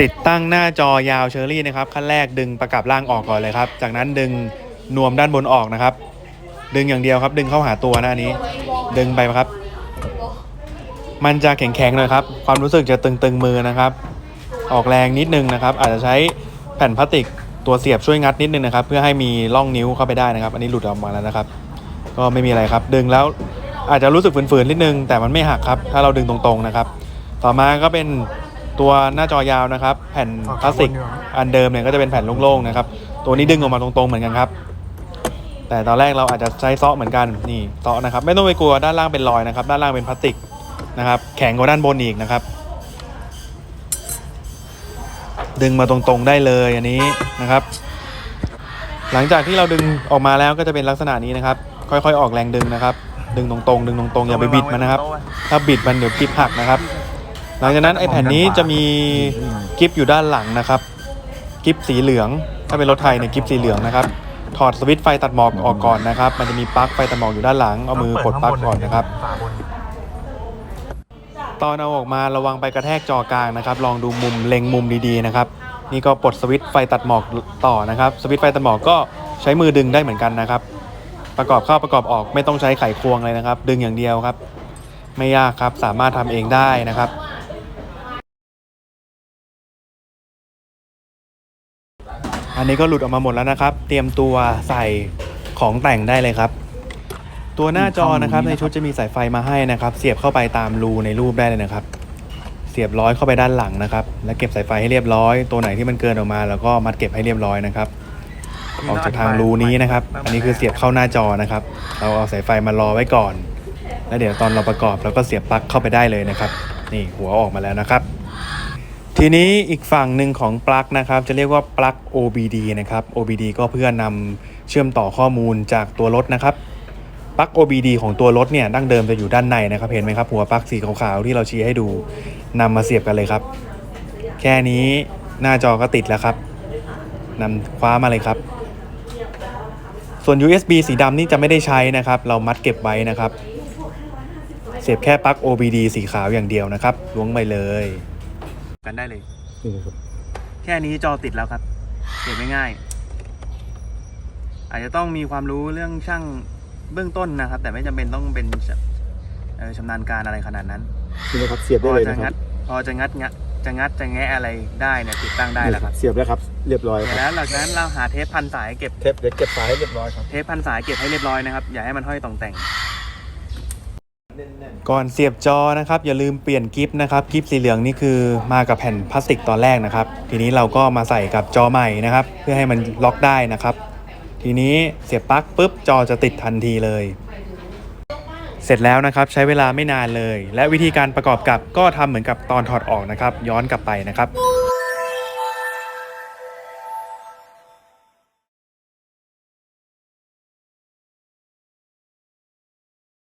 ติดตั้งหน้าจอยาวเชอรี่นะครับขั้นแรกดึงประกับล่างออกก่อนเลยครับ จากนั้นดึงนวมด้านบนออกนะครับ ดึงอย่างเดียวครับ ดึงเข้าหาตัวนะอันนี้ ดึงไปครับ มันจะแข็งๆหน่อยครับ ความรู้สึกจะตึงๆมือนะครับ ออกแรงนิดนึงนะครับ อาจจะใช้แผ่นพลาสติกตัวเสียบช่วยงัดนิดนึงนะครับ เพื่อให้มีร่องนิ้วเข้าไปได้นะครับ อันนี้หลุดออกมาแล้วนะครับ ก็ไม่มีอะไรครับ ดึงแล้วอาจจะรู้สึกฝืนๆนิดนึง แต่มันไม่หักครับ ถ้าเราดึงตรงๆนะครับ ต่อมาก็เป็น ตัวหน้าจอยาวนะครับ แผ่นพลาสติกอันเดิมเนี่ยก็จะเป็นแผ่นโล่งๆนะครับ ตัวนี้ดึงออกมาตรงๆเหมือนกันครับ แต่ตอนแรกเราอาจจะใช้เซาะเหมือนกันนี่เซาะนะครับ ไม่ต้องไปกลัวด้านล่างเป็นรอยนะครับ ด้านล่างเป็นพลาสติกนะครับ แข็งกว่าด้านบนอีกนะครับ ดึงมาตรงๆได้เลยอันนี้นะครับ หลังจากที่เราดึงออกมาแล้วก็จะเป็นลักษณะนี้นะครับ ค่อยๆ ออกแรงดึงนะครับ ดึงตรงๆดึงตรงๆอย่าไปบิดมันนะครับ ถ้าบิดมันเดี๋ยวกิบหักนะครับ หลังจากนั้นไอ้แผ่นนี้จะมีกิฟอยู่ด้านหลังนะครับ กิฟสีเหลือง ถ้าเป็นรถไทยเนี่ยกิฟสีเหลืองนะครับ ถอดสวิตช์ไฟตัดหมอกออกก่อนนะครับ มันจะมีปลั๊กไฟตัดหมอกอยู่ด้านหลัง เอามือปลดปลั๊กก่อนนะครับฝาบนตอนเอาออกมาระวังไปกระแทกจอกลางนะครับ ลองดูมุมเล็งมุมดีๆนะครับ นี่ก็ปลดสวิตช์ไฟตัดหมอกต่อนะครับ สวิตช์ไฟตัดหมอกก็ใช้มือดึงได้เหมือนกันนะครับ ประกอบเข้าประกอบออกไม่ต้องใช้ไขควงเลยนะครับ ดึงอย่างเดียวครับ ไม่ยากครับ สามารถทำเองได้นะครับ อันนี้ก็หลุดออกมาหมดแล้วนะครับ เตรียมตัวใส่ของแต่งได้เลยครับ ตัวหน้าจอนะครับในชุดจะมีสายไฟมาให้นะครับ เสียบเข้าไปตามรูในรูปได้เลยนะครับ เสียบร้อยเข้าไปด้านหลังนะครับ แล้วเก็บสายไฟให้เรียบร้อย ตัวไหนที่มันเกินออกมา แล้วก็มัดเก็บให้เรียบร้อยนะครับออกจากทางรูนี้นะครับ อันนี้คือเสียบเข้าหน้าจอนะครับ เราเอาสายไฟมารอไว้ก่อน แล้วเดี๋ยวตอนเราประกอบเราก็เสียบปลั๊กเข้าไปได้เลยนะครับ นี่หัวออกมาแล้วนะครับ ทีนี้อีกฝั่งหนึ่งของปลั๊กนะครับ จะเรียกว่าปลั๊ก OBD นะครับ OBD ก็เพื่อนำเชื่อมต่อข้อมูลจากตัวรถนะครับปลั๊ก OBD ของตัวรถเนี่ยดั้งเดิมจะอยู่ด้านในนะครับ เห็นไหมครับ หัวปลั๊กสีขาวๆที่เราชี้ให้ดูนำมาเสียบกันเลยครับ แค่นี้หน้าจอก็ติดแล้วครับนำคว้ามาเลยครับ ส่วน USB สีดำนี่จะไม่ได้ใช้นะครับ เรามัดเก็บไว้นะครับ เสียบแค่ปลั๊ก OBD สีขาวอย่างเดียวนะครับล้วงไปเลย กันได้เลย นี่นะครับแค่นี้จอติดแล้วครับเสียบง่ายๆอาจจะต้องมีความรู้เรื่องช่างเบื้องต้นนะครับ แต่ไม่จำเป็นต้องเป็นเอ่อชำนาญการอะไรขนาดนั้น นี่นะครับเสียบพได้อเลยจะนะคงัรัดบพอจะงัดงะจะงัดจะแงะอะไรได้เนี่ยติดตั้งได้แล้วครับเสียบแล้วครับ เรียบร้อยเสร็จครับแล้วหลังจากนั้นเราหาเทปพันสายเก็บ เทปเดี๋ยวเก็บสายให้เรียบร้อยครับ เทปพันสายเก็บให้เรียบร้อยนะครับ อย่าให้มันห้อยต่องแต่ง ก่อนเสียบจอนะครับ อย่าลืมเปลี่ยนกิฟต์นะครับกิฟต์สีเหลืองนี่คือมากับแผ่นพลาสติกตอนแรกนะครับ ทีนี้เราก็มาใส่กับจอใหม่นะครับ เพื่อให้มันล็อกได้นะครับ ทีนี้เสียบปลั๊กปุ๊บจอจะติดทันทีเลย เสร็จแล้วนะครับใช้เวลาไม่นานเลย และวิธีการประกอบกับก็ทำเหมือนกับตอนถอดออกนะครับ ย้อนกลับไปนะครับ